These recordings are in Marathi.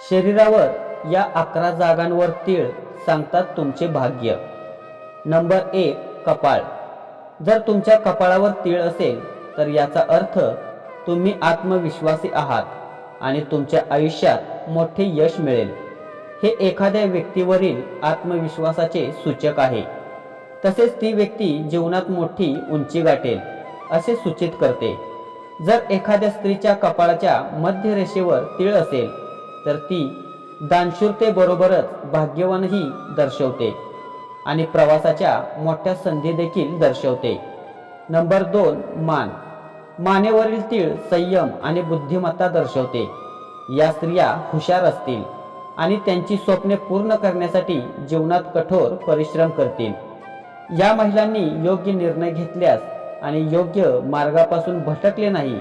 शरीरावर या अकरा जागांवर तीळ सांगतात तुमचे भाग्य. नंबर एक कपाळ. जर तुमच्या कपाळावर तीळ असेल तर याचा अर्थ तुम्ही आत्मविश्वासी आहात आणि तुमच्या आयुष्यात मोठे यश मिळेल. हे एखाद्या व्यक्तीवरील आत्मविश्वासाचे सूचक आहे. तसेच ती व्यक्ती जीवनात मोठी उंची गाठेल असे सूचित करते. जर एखाद्या स्त्रीच्या कपाळाच्या मध्य रेषेवर तीळ असेल तर ती दानशूरतेबरोबरच भाग्यवानही दर्शवते आणि प्रवासाच्या मोठ्या संधी देखील दर्शवते. नंबर दोन मान. मानेवरील तीळ संयम आणि बुद्धिमत्ता दर्शवते. या स्त्रिया हुशार असतील आणि त्यांची स्वप्ने पूर्ण करण्यासाठी जीवनात कठोर परिश्रम करतील. या महिलांनी योग्य निर्णय घेतल्यास आणि योग्य मार्गापासून भटकले नाही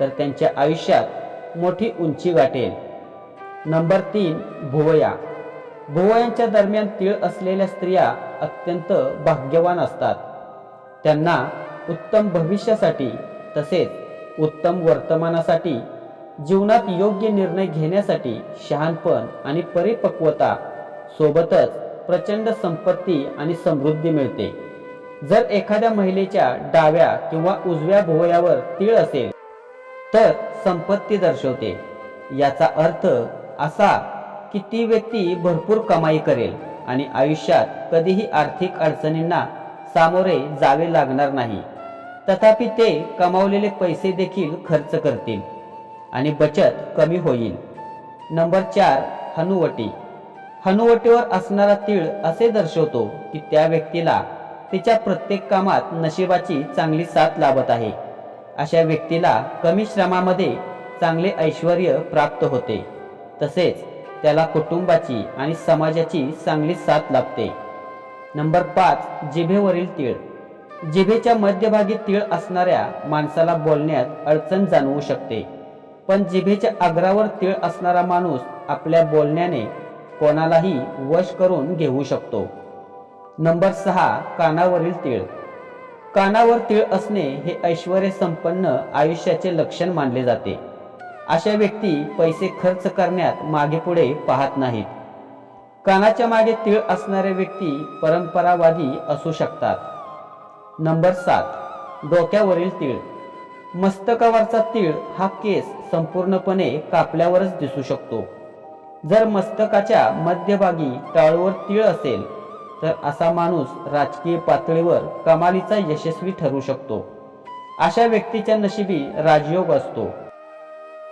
तर त्यांच्या आयुष्यात मोठी उंची गाठेल नंबर तीन भुवया. भुवयांच्या दरम्यान तीळ असलेल्या स्त्रिया अत्यंत भाग्यवान असतात. त्यांना उत्तम भविष्यासाठी तसेच उत्तम वर्तमानासाठी जीवनात योग्य निर्णय घेण्यासाठी शहाणपण आणि परिपक्वता सोबतच प्रचंड संपत्ती आणि समृद्धी मिळते. जर एखाद्या महिलेच्या डाव्या किंवा उजव्या भुवयावर तीळ असेल तर संपत्ती दर्शवते. याचा अर्थ असा की ती व्यक्ती भरपूर कमाई करेल आणि आयुष्यात कधीही आर्थिक अडचणींना सामोरे जावे लागणार नाही. तथापि ते कमावलेले पैसे देखील खर्च करतील आणि बचत कमी होईल. नंबर चार हनुवटी. हनुवटीवर असणारा तीळ असे दर्शवतो की त्या व्यक्तीला तिच्या प्रत्येक कामात नशिबाची चांगली साथ लाभत आहे. अशा व्यक्तीला कमी श्रमामध्ये चांगले ऐश्वर प्राप्त होते. तसेच त्याला कुटुंबाची आणि समाजाची चांगली साथ लाभते. नंबर पाच जिभेवरील तीळ. जिभेच्या मध्यभागी तीळ असणाऱ्या माणसाला बोलण्यात अडचण जाणवू शकते. पण जिभेच्या अग्रावर तीळ असणारा माणूस आपल्या बोलण्याने कोणालाही वश करून घेऊ शकतो. नंबर सहा कानावरील तीळ. कानावर तीळ असणे हे ऐश्वर संपन्न आयुष्याचे लक्षण मानले जाते. अशा व्यक्ती पैसे खर्च करण्यात मागे पुढे पाहत नाहीत. कानाच्या मागे तीळ असणाऱ्या व्यक्ती परंपरावादी असू शकतात. नंबर सात डोक्यावरील तीळ. मस्तकावरचा तीळ हा केस संपूर्णपणे कापल्यावरच दिसू शकतो. जर मस्तकाच्या मध्यभागी टाळूवर तीळ असेल तर असा माणूस राजकीय पातळीवर कमालीचा यशस्वी ठरू शकतो. अशा व्यक्तीच्या नशिबी राजयोग असतो.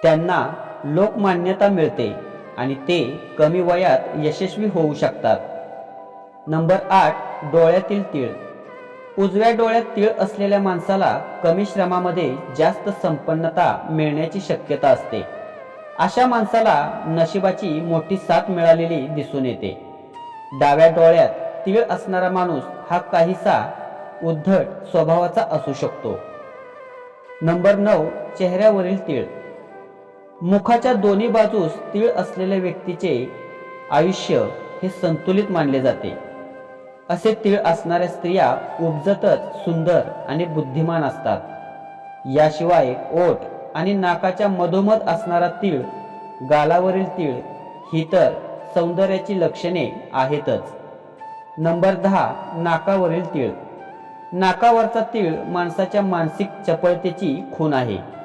त्यांना लोकमान्यता मिळते आणि ते कमी वयात यशस्वी होऊ शकतात. नंबर आठ डोळ्यातील तीळ. उजव्या डोळ्यात तीळ असलेल्या माणसाला कमी श्रमामध्ये जास्त संपन्नता मिळण्याची शक्यता असते. अशा माणसाला नशिबाची मोठी साथ मिळालेली दिसून येते. डाव्या डोळ्यात तीळ असणारा माणूस हा काहीसा उद्धट स्वभावाचा असू शकतो. नंबर नऊ चेहऱ्यावरील तीळ. मुखाच्या दोन्ही बाजूस तीळ असलेल्या व्यक्तीचे आयुष्य हे संतुलित मानले जाते. असे तीळ असणाऱ्या स्त्रिया उपजतच सुंदर आणि बुद्धिमान असतात. याशिवाय ओठ आणि नाकाच्या मधोमध असणारा तीळ गालावरील तीळ ही तर सौंदर्याची लक्षणे आहेतच. नंबर दहा नाकावरील तीळ. नाकावरचा तीळ माणसाच्या मानसिक चपळतेची खूण आहे.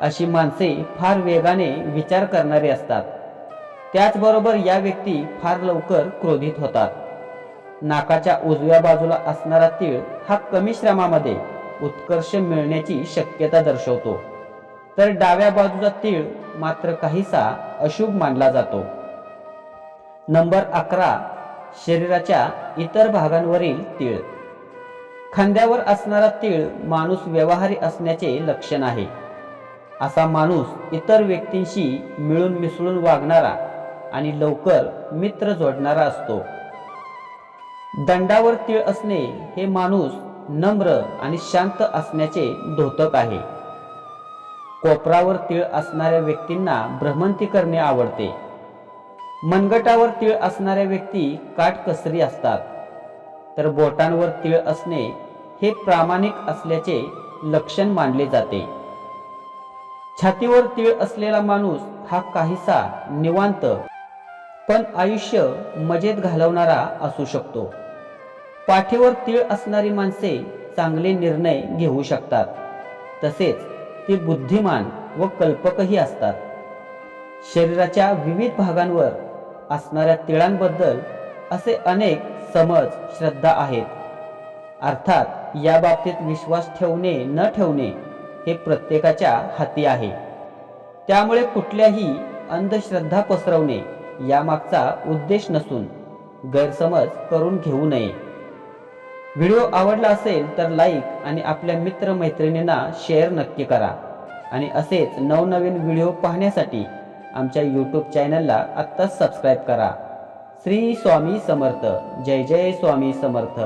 अशी माणसे फार वेगाने विचार करणारी असतात. त्याचबरोबर या व्यक्ती फार लवकर क्रोधित होतात. नाकाच्या उजव्या बाजूला असणारा तीळ हा कमी श्रमामध्ये उत्कर्ष मिळण्याची शक्यता दर्शवतो. तर डाव्या बाजूचा तीळ मात्र काहीसा अशुभ मानला जातो. नंबर अकरा शरीराच्या इतर भागांवरील तीळ. खांद्यावर असणारा तीळ माणूस व्यवहारी असण्याचे लक्षण आहे. असा माणूस इतर व्यक्तींशी मिळून मिसळून वागणारा आणि लवकर मित्र जोडणारा असतो. दंडावर तीळ असणे हे माणूस नम्र आणि शांत असण्याचे धोतक आहे. कोपरावर तीळ असणाऱ्या व्यक्तींना भ्रमंती करणे आवडते. मनगटावर तीळ असणाऱ्या व्यक्ती काटकसरी असतात. तर बोटांवर तीळ असणे हे प्रामाणिक असल्याचे लक्षण मानले जाते. छातीवर तीळ असलेला माणूस हा काहीसा निवांत पण आयुष्य मजेत घालवणारा असू शकतो. पाठीवर तीळ असणारी माणसे चांगले निर्णय घेऊ शकतात. तसेच ती बुद्धिमान व कल्पकही असतात. शरीराच्या विविध भागांवर असणाऱ्या तिळांबद्दल असे अनेक समज श्रद्धा आहेत. अर्थात या बाबतीत विश्वास ठेवणे न ठेवणे हे प्रत्येकाच्या हाती आहे. त्यामुळे कुठल्याही अंधश्रद्धा पसरवणे यामागचा उद्देश नसून गैरसमज करून घेऊ नये. व्हिडिओ आवडला असेल तर लाईक आणि आपल्या मित्रमैत्रिणींना शेअर नक्की करा. आणि असेच नवनवीन व्हिडिओ पाहण्यासाठी आमच्या यूट्यूब चॅनलला आत्ताच सबस्क्राईब करा. श्री स्वामी समर्थ. जय जय स्वामी समर्थ.